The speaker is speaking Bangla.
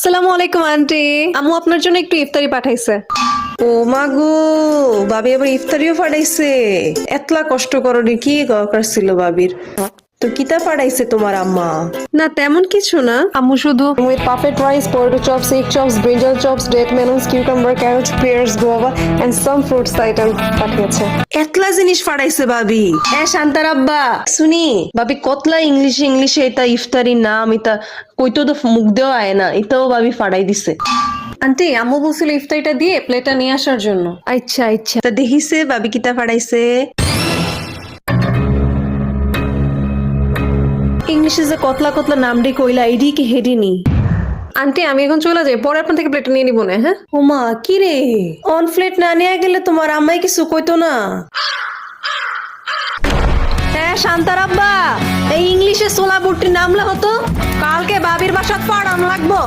আসসালামু আলাইকুম, আন্টি। আমু আপনার জন্য একটু ইফতারি পাঠাইছে। ও মা গো, বাবি আবার ইফতারিও পাঠাইছে। এতলা কষ্ট করনি, কি দরকার ছিল ভাবির তো কিতা পাঠাইছে তোমার আম্মা? না তেমন কিছু না। আম্মু শুধু with puppet rice, potato chops, egg chops, brinjal chops, date melons, cucumber, carrot, pears, guava, and some fruits item পাঠিয়েছে। এতলা জিনিস পাঠাইছে ভাবি। এ শান্তার আব্বা শুনি। ভাবি কতলা ইংলিশে ইংলিশে এটা ইফতারি নাম এটা কইতো তো মুখ দেওয়া আয় না এটাও ভাবি ফাড়াই দিছে। আন্টি আম্মু বলছিল ইফতারিটা দিয়ে প্লেটটা নিয়ে আসার জন্য। আচ্ছা আচ্ছা। তা দেখিছে ভাবি কিতা ফাড়াইছে ইংলিশে যে কতলা কতলা নাম ডে কইলা এডি কি হেডিনি আন্টি আমি এখন চলে যাই পরে আপনার থেকে প্লেটটা নিয়ে নিবো না হ্যাঁ? ওমা কি রে? অন প্লেট না নিয়ে গেলে তোমার আম্মাই কিছু কইতো না। হ্যাঁ শান্তার আব্বা এই ইংলিশে সোলা বুটটি নামলা হতো কালকে বাবির বাসাত পাড়ান লাগবো।